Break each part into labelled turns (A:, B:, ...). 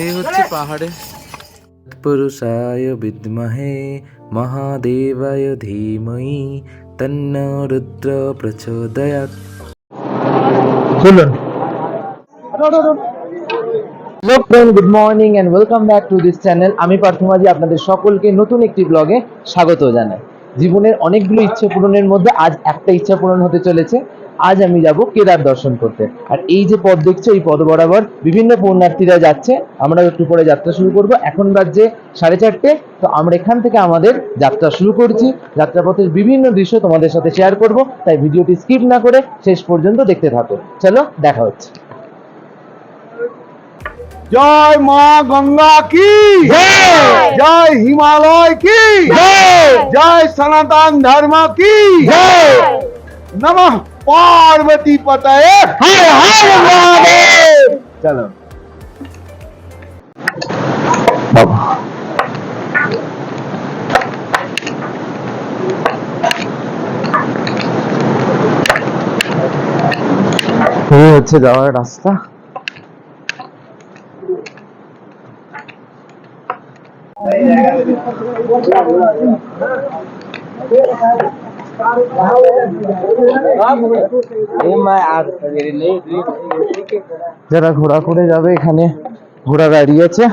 A: এই হচ্ছে পাহাড়ে। পুরুষায় বিদ্মহে মহাদেবায় ধীমহি তন্ন রুদ্র প্রচোদয়াৎ।
B: চলুন hello friend good morning and welcome back to this channel আমি পার্থমাজি আপনাদের সকলকে নতুন একটি ব্লগে স্বাগত জানাই। জীবনের অনেকগুলো ইচ্ছে পূরণের মধ্যে আজ একটা ইচ্ছা পূরণ হতে চলেছে। আজ আমি যাব কেদার দর্শন করতে। আর এই যে পথ দেখছ এই পথ বরাবর বিভিন্ন পুণ্যার্থীরা যাচ্ছে। আমরা একটু পরে যাত্রা শুরু করব। এখন বাজছে সাড়ে চারটে। তো আমরা এখান থেকে আমাদের যাত্রা শুরু করছি। যাত্রাপথের বিভিন্ন দৃশ্য তোমাদের সাথে শেয়ার করব। তাই ভিডিওটি স্কিপ না করে শেষ পর্যন্ত দেখতে থাকো। চলো দেখা হচ্ছে।
C: জয় মা গঙ্গা কি? জয়! হিমালয় কি? জয়! সনাতন ধর্ম কি? নমঃ পার্বতী পতয়ে চলো
B: এই হচ্ছে যাওয়ার রাস্তা যারা ঘোরা করে যাবে এখানে, ঘোড়া গাড়ি আছে।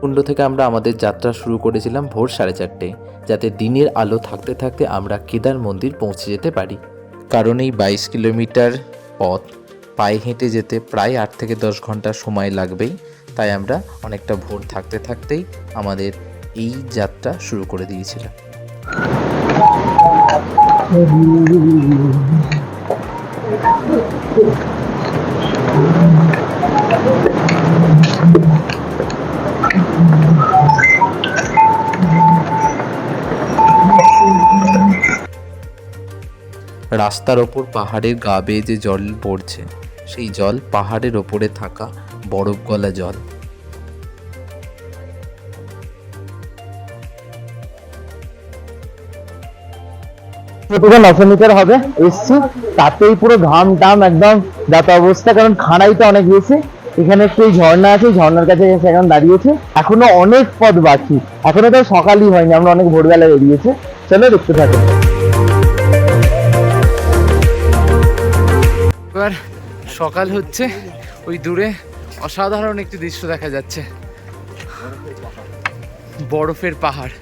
A: কুণ্ড থেকে আমরা আমাদের যাত্রা শুরু করেছিলাম ভোর সাড়ে চারটে, যাতে দিনের আলো থাকতে থাকতে আমরা কেদার মন্দির পৌঁছে যেতে পারি। কারণ এই বাইশ কিলোমিটার পথ পায়ে হেঁটে যেতে প্রায় আট থেকে দশ ঘণ্টা সময় লাগবেই। তাই আমরা অনেকটা ভোর থাকতে থাকতেই আমাদের এই যাত্রা শুরু করে দিয়েছিলাম। রাস্তার ওপর পাহাড়ের গা বেয়ে যে জল পড়ছে সেই জল পাহাড়ের ওপরে থাকা বরফ গলা জল।
B: থেকে নশো মিটার হবে এসছি। তাতেই পুরো ঘাম টাম একদম যাতা অবস্থা কারণ খাড়াইটা অনেক বেশি। এখানে একটু ঝর্ণা আছে ঝর্ণার কাছে এসে এখন দাঁড়িয়েছে। এখনও অনেক পথ বাকি। এখনও তো সকালই হয়নি আমরা অনেক ভোরবেলা বেরিয়েছে। চলো দেখতে থাকো।
A: এবার সকাল হচ্ছে। ওই দূরে অসাধারণ একটি দৃশ্য দেখা যাচ্ছে। বরফের পাহাড়।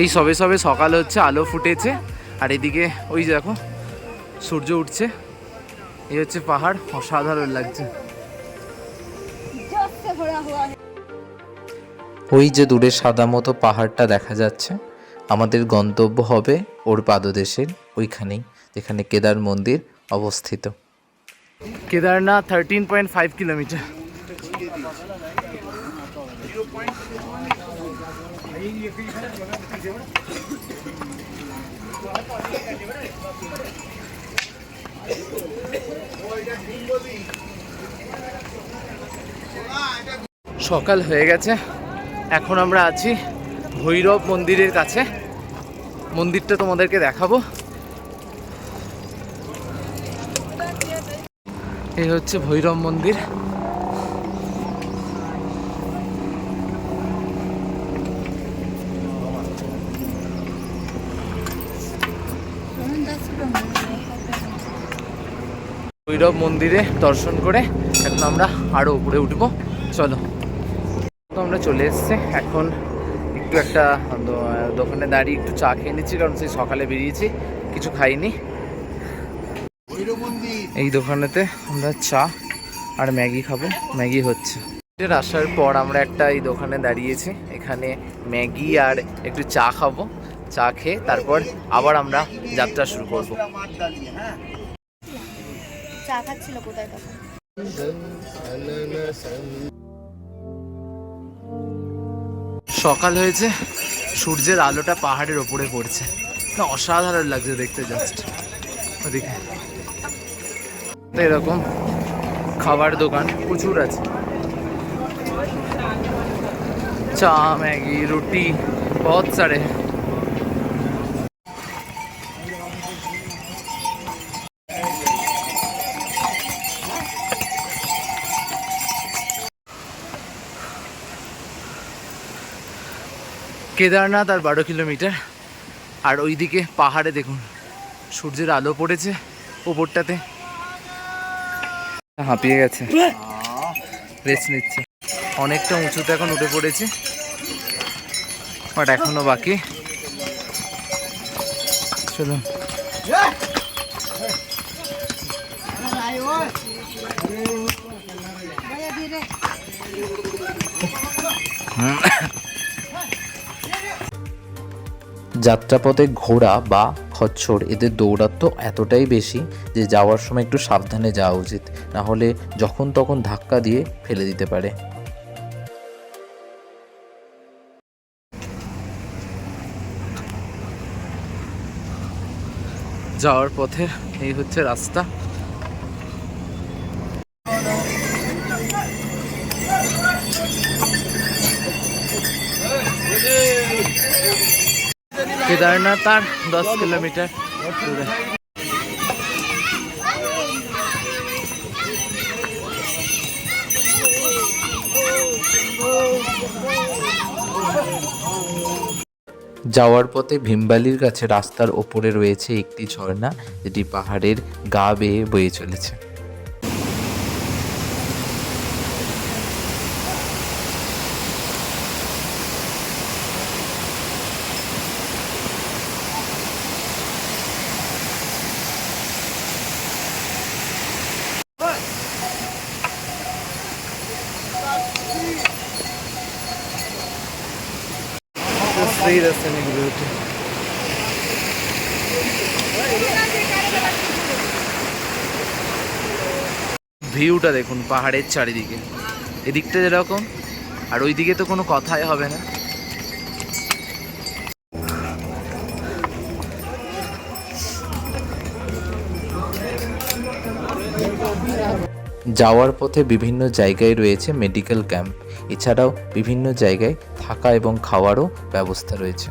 A: এই সবে সবে সকাল হচ্ছে, আলো ফুটেছে। আর এদিকে ওই দেখো, সূর্য উঠছে। এই হচ্ছে পাহাড়, অসাধারণ লাগছে। ওই যে দূরে সাদা মতো পাহাড়টা দেখা যাচ্ছে, আমাদের গন্তব্য হবে ওর পাদদেশের ওইখানেই, যেখানে কেদার মন্দির অবস্থিত। Kedarnath thirteen point five kilometre সকাল হয়ে গেছে। এখন আমরা আছি ভৈরব মন্দিরের কাছে। মন্দিরটা তোমাদেরকে দেখাবো। এই হচ্ছে ভৈরব মন্দির। ভৈরব মন্দিরে দর্শন করে এখন আমরা আরও উপরে উঠবো। চলো। আমরা চলে এসেছি। এখন একটু একটা দোকানে দাঁড়িয়ে একটু চা খেয়ে নিচ্ছি, কারণ সেই সকালে বেরিয়েছি, কিছু খাইনি। এই দোকানেতে আমরা চা আর ম্যাগি খাব, ম্যাগি হচ্ছে। আসার পর আমরা একটা এই দোকানে দাঁড়িয়েছি, এখানে ম্যাগি আর একটু চা খাব, চা খেয়ে তারপর আবার আমরা যাত্রা শুরু করব।
D: চা খাচ্ছিল কোথায়
A: সকাল হয়েছে, সূর্যের আলোটা পাহাড়ের ওপরে পড়ছে। না, অসাধারণ লাগছে দেখতে জাস্ট ওদিকে। এরকম খাবার দোকান প্রচুর আছে। চা, ম্যাগি, রুটি বহুত সারে কেদারনাথ আর বারো কিলোমিটার। আর ওইদিকে পাহাড়ে দেখুন, সূর্যের আলো পড়েছে ওপরটাতে। হাঁপিয়ে গেছে। রেস্ট নিচ্ছে। অনেকটা উঁচুতে এখন উঠে পড়েছে। বাট এখনও বাকি। চলুন। যাত্রাপথে ঘোড়া বা খচ্ছর, এদের দৌড়াত্ম এতটাই বেশি যে যাওয়ার সময় একটু সাবধানে যাওয়া উচিত, না হলে যখন তখন ধাক্কা দিয়ে ফেলে দিতে পারে। যাওয়ার পথে এই হচ্ছে রাস্তা। কেদারনাথ আর দশ কিলোমিটার দূরে। যাওয়ার পথে ভীমবালির কাছে রাস্তার ওপরে রয়েছে একটি ঝর্ণা, যেটি পাহাড়ের গা বেয়ে বয়ে চলেছে সেই রাস্তা নিয়ে ঘুরে উঠে ভিউটা দেখুন, পাহাড়ের চারিদিকে। এদিকটা যেরকম, আর ওইদিকে তো কোনো কথাই হবে না। যাওয়ার পথে বিভিন্ন জায়গায় রয়েছে মেডিকেল ক্যাম্প এছাড়াও বিভিন্ন জায়গায় থাকা এবং খাওয়ারও ব্যবস্থা রয়েছে।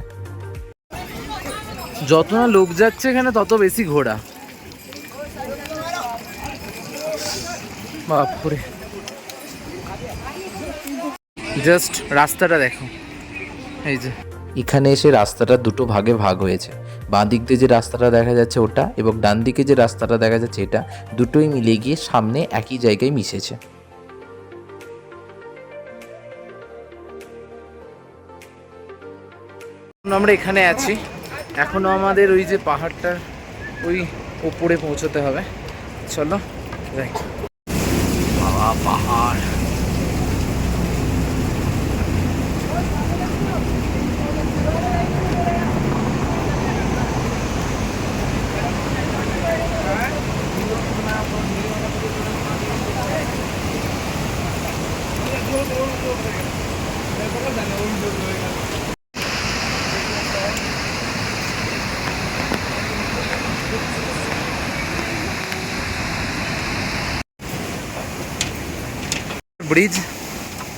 A: যত না লোক যাচ্ছে এখানে, তত বেশি ঘোড়া বাপরে। জাস্ট রাস্তাটা দেখো। এই যে। এখানে এসে রাস্তাটা দুটো ভাগে ভাগ হয়েছে। বাঁ দিক দিয়ে যে রাস্তাটা দেখা যাচ্ছে ওটা এবং ডান দিকে যে রাস্তাটা দেখা যাচ্ছে এটা দুটোই মিলে গিয়ে সামনে একই জায়গায় মিশেছে। আমরা এখানে আছি। এখনও আমাদের ওই যে পাহাড়টার ওই উপরে পৌঁছতে হবে। চলো যাই। mahal. Dur dur dur. Ne kadar da ne oyun duruyor. Bridge.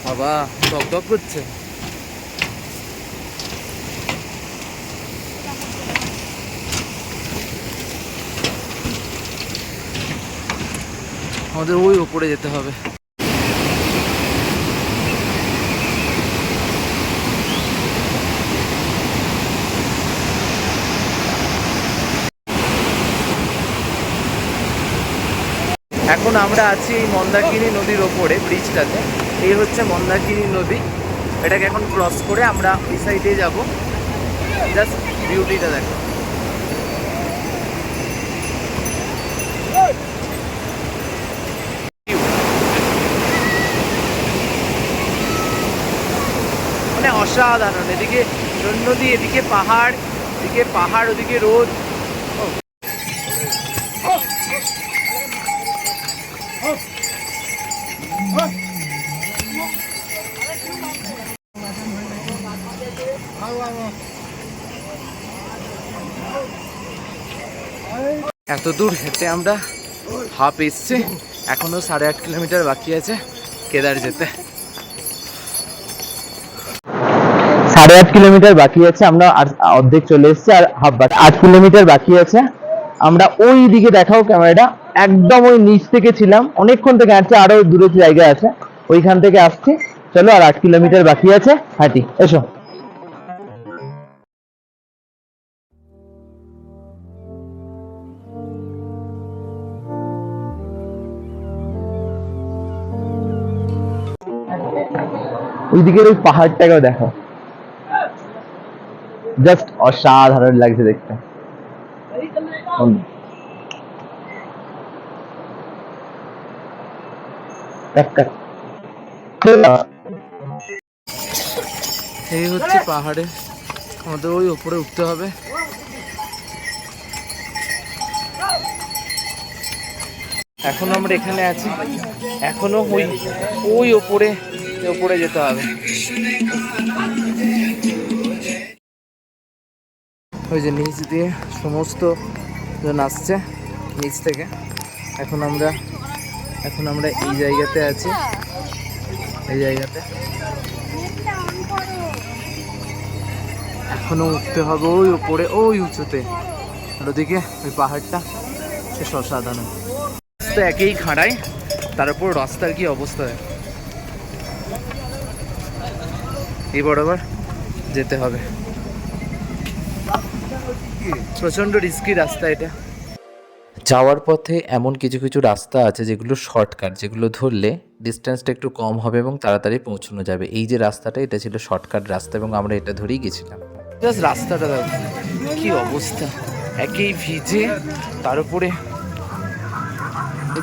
A: বাবা টক টক করছে। আমাদের ওই ওপরে যেতে হবে। এখন আমরা আছি এই মন্দাকিনী নদীর ওপরে ব্রিজটাতে এই হচ্ছে মন্দাকিনী নদী। এটাকে এখন ক্রস করে আমরা ওই সাইডে যাব। জাস্ট বিউটিটা দেখো। মানে অসাধারণ। এদিকে নদী, এদিকে পাহাড় এদিকে পাহাড়, ওদিকে রোদ। এত দূর হেঁটে আমরা হাফ এসছে। এখনও সাড়ে আট কিলোমিটার বাকি আছে কেদার যেতে।
B: সাড়ে আট কিলোমিটার বাকি আছে, আমরা আর অর্ধেক চলে এসেছি আর হাফ বাকি আট কিলোমিটার বাকি আছে। আমরা ওই দিকে দেখাও ক্যামেরাটা। একদম ওই নিচ থেকে ছিলাম। অনেকক্ষণ থেকে হাঁটছে আরও দূরে জায়গা আছে। ওইখান থেকে আসছি। চলো আর আট কিলোমিটার বাকি আছে। হাঁটি, এসো। ওইদিকের ওই পাহাড়টাকেও দেখো। জাস্ট অসাধারণ লাগছে দেখতে।
A: এই হচ্ছে পাহাড়ে। আমাদের ওই উপরে উঠতে হবে। এখন আমরা এখানে আছি। এখনও ওই ওই ওপরে ওপরে যেতে হবে। ওই যে নিচ দিয়ে সমস্ত জন আসছে নিচ থেকে। এখন আমরা এখন আমরা এই জায়গাতে আছি। এই জায়গাতে। এখনও উঠতে হবে ওই উপরে ওই উঁচুতে। আর ওদিকে ওই পাহাড়টা সে অসাধারণ একেই খাড়ায়, তার উপর রাস্তার কি অবস্থা? এই বরাবর যেতে হবে। প্রচণ্ড রিস্কি রাস্তা এটা। যাওয়ার পথে এমন কিছু কিছু রাস্তা আছে যেগুলো শর্টকাট যেগুলো ধরলে ডিস্টেন্সটা একটু কম হবে এবং তাড়াতাড়ি পৌঁছানো যাবে। এই যে রাস্তাটা এটা ছিল শর্টকাট রাস্তা এবং আমরা এটা ধরেই গেছিলাম। জাস্ট রাস্তাটা দেখো কি অবস্থা। একেই ভিজে তার উপরে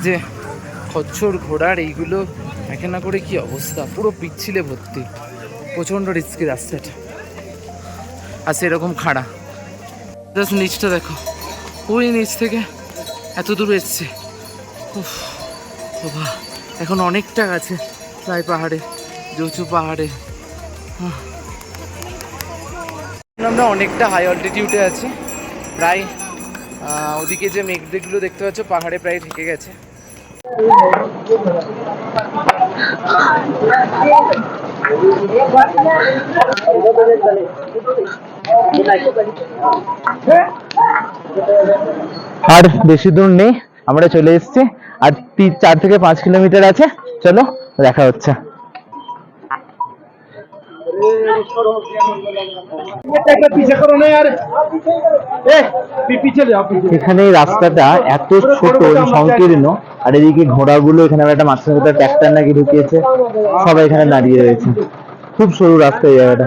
A: যে খচ্চর ঘোড়ার এইগুলো একে না করে কি অবস্থা। পুরো পিচ্ছিলে ভর্তি। প্রচণ্ড রিস্কি রাস্তাটা আর সেরকম খাড়া। জাস্ট নিচটা দেখো। ওই নিচ থেকে এত দূর এসছে। বাবা, এখন অনেকটা আছে প্রায় পাহাড়ে, উঁচু পাহাড়ে। আমরা অনেকটা হাই অল্টিটিউডে আছি। প্রায় ওদিকে যে মেঘগুলো দেখতে পাচ্ছ, পাহাড়ে প্রায় ঢেকে গেছে।
B: আর বেশি দূর নেই, আমরা চলে এসছি। আর চার থেকে পাঁচ কিলোমিটার আছে। চলো, দেখা হচ্ছে। এখানে রাস্তাটা এত ছোট সংকীর্ণ, আর এদিকে ঘোড়াগুলো, এখানে একটা মাঝখানে কোথাও ট্র্যাক্টর নাকি ঢুকিয়েছে, সবাই এখানে দাঁড়িয়ে রয়েছে। খুব সরু রাস্তা এই জায়গাটা।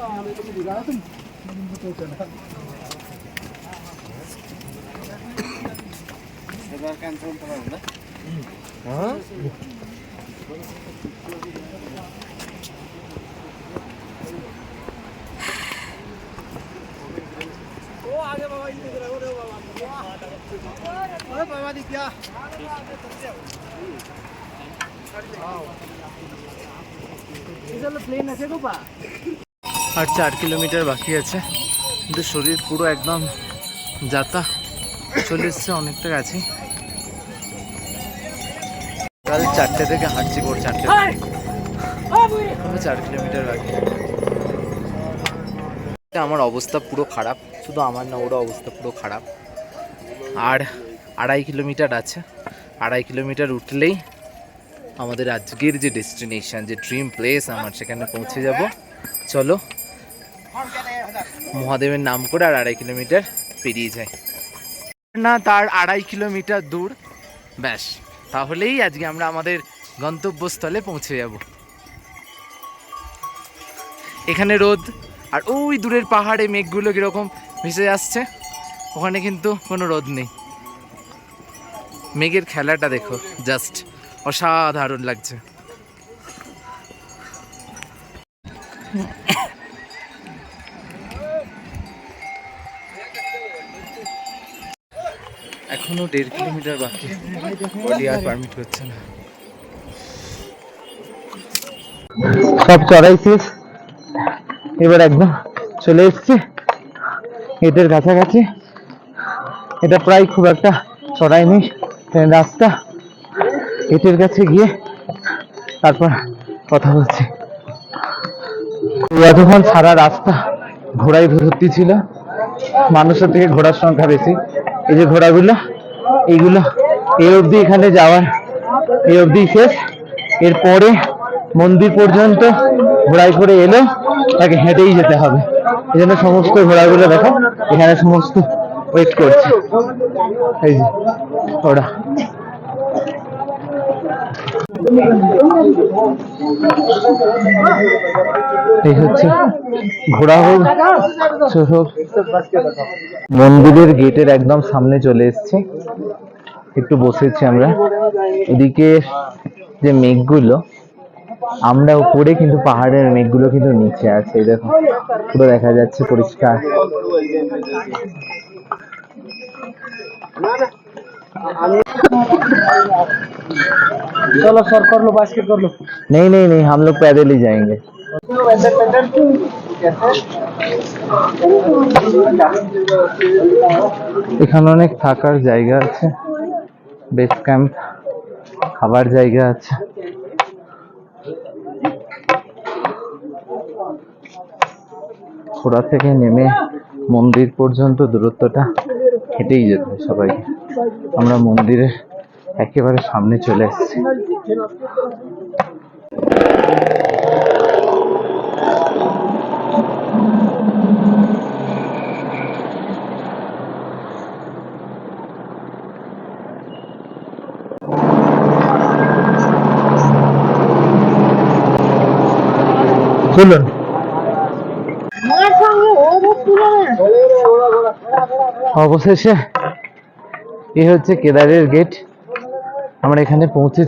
C: Oh, ada bawa
A: ini. Oh, ada bawa ini. Oh, ada bawa ini. Bawa ini. Oh, ini. Oh, ada bawa ini. Oh, আর চার কিলোমিটার বাকি আছে। কিন্তু শরীর পুরো একদম যাতা।
E: চলে এসছে অনেকটা কাছে। কাল চারটে থেকে হাঁটছি ভোর চারটে চার কিলোমিটার বাকি। আমার অবস্থা পুরো খারাপ। শুধু আমার না ওরও অবস্থা পুরো খারাপ। আর আড়াই কিলোমিটার আছে। আড়াই কিলোমিটার উঠলেই আমাদের আজকের যে ডেস্টিনেশন যে ড্রিম প্লেস আমার সেখানে পৌঁছে যাব। চলো মহাদেবের নাম করে আর আড়াই কিলোমিটার পেরিয়ে যায়। না, তার আড়াই কিলোমিটার দূর। ব্যাস, তাহলেই আজকে আমরা আমাদের গন্তব্যস্থলে পৌঁছে যাব। এখানে রোদ, আর ওই দূরের পাহাড়ে মেঘগুলো কীরকম ভেসে আসছে, ওখানে কিন্তু কোনো রোদ নেই। মেঘের খেলাটা দেখো, জাস্ট অসাধারণ লাগছে। এখনও দেড় কিলোমিটার বাকি। বডি আর পারমিট করছে না।
A: সব চড়াই শেষ। এবার একদম চলে এসছে। এদের কাছাকাছি। এটা প্রায় খুব একটা চড়াই নেই। রাস্তা। এটের কাছে গিয়ে তারপর কথা বলছি। এতক্ষণ সারা রাস্তা ঘোড়ায় ভর্তি ছিল। মানুষের থেকে ঘোড়ার সংখ্যা বেশি। এই যে ঘোড়াগুলো এইগুলো এই অবধি এখানে যাওয়ার এই অবধি শেষ। এরপরে মন্দির পর্যন্ত ঘোড়ায় করে এলো, তাকে হেঁটেই যেতে হবে। এজন্য জন্য সমস্ত ঘোড়াগুলো দেখো, এখানে সমস্ত ওয়েট করছে। এই যে, ওরা। এই হচ্ছে ঘোড়া হোক মন্দিরের গেটের একদম সামনে চলে এসেছি। একটু বসেছি আমরা। এদিকে যে মেঘগুলো, আমরা উপরে কিন্তু পাহাড়ের মেঘগুলো কিন্তু নিচে আছে দেখো। পুরো দেখা যাচ্ছে পরিষ্কার।
B: चलो सर कर लो बास्केट कर लो
A: नहीं नहीं नहीं हम लोग पैदल ही जाएंगे এখানে অনেক থাকার জায়গা আছে বেস ক্যাম্প খাবার জায়গা আছে ঘোড়া থেকে নেমে মন্দির পর্যন্ত দূরত্বটা হেঁটেই যেতে হয় সবাইকে আমরা মন্দিরে একেবারে সামনে চলে এসেছি। চলুন। অবশেষে এ হচ্ছে কেদারের গেট আমরা এখানে পৌঁছে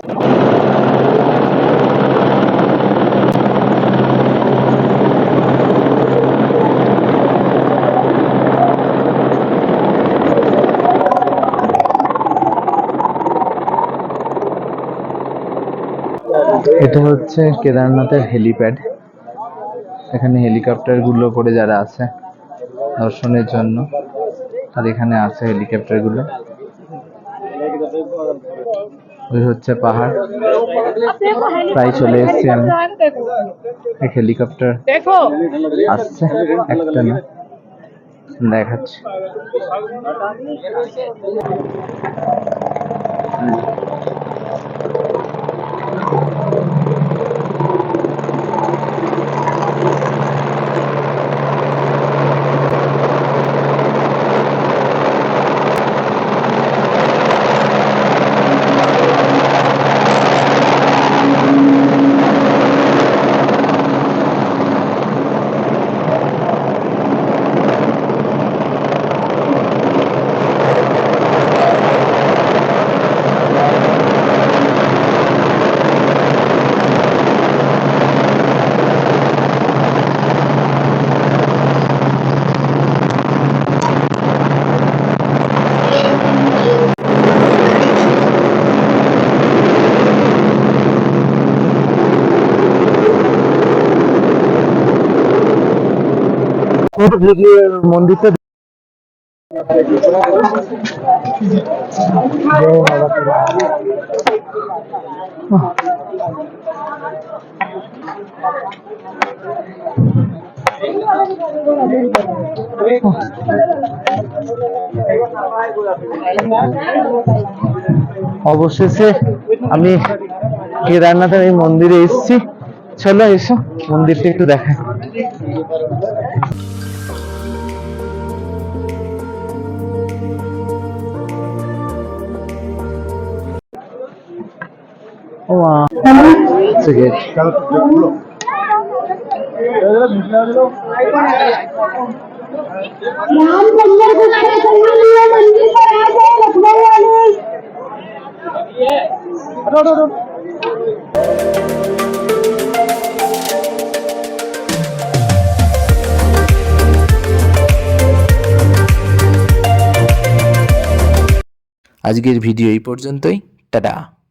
A: এটা হচ্ছে কেদারনাথের হেলিপ্যাড এখানে হেলিকপ্টারগুলো করে যারা আছে, দর্শনের জন্য আর এখানে আছে হেলিকপ্টারগুলো ওই হচ্ছে পাহাড়। প্রায় চলে এসেছি আমি। এক হেলিকপ্টার আসছে একটা না। দেখাচ্ছি। মন্দিরটা
B: অবশেষে আমি কেদারনাথের এই মন্দিরে এসেছি। চলো এসো মন্দিরটা একটু দেখাই।
A: আজকের ভিডিও এই পর্যন্তই। টাটা।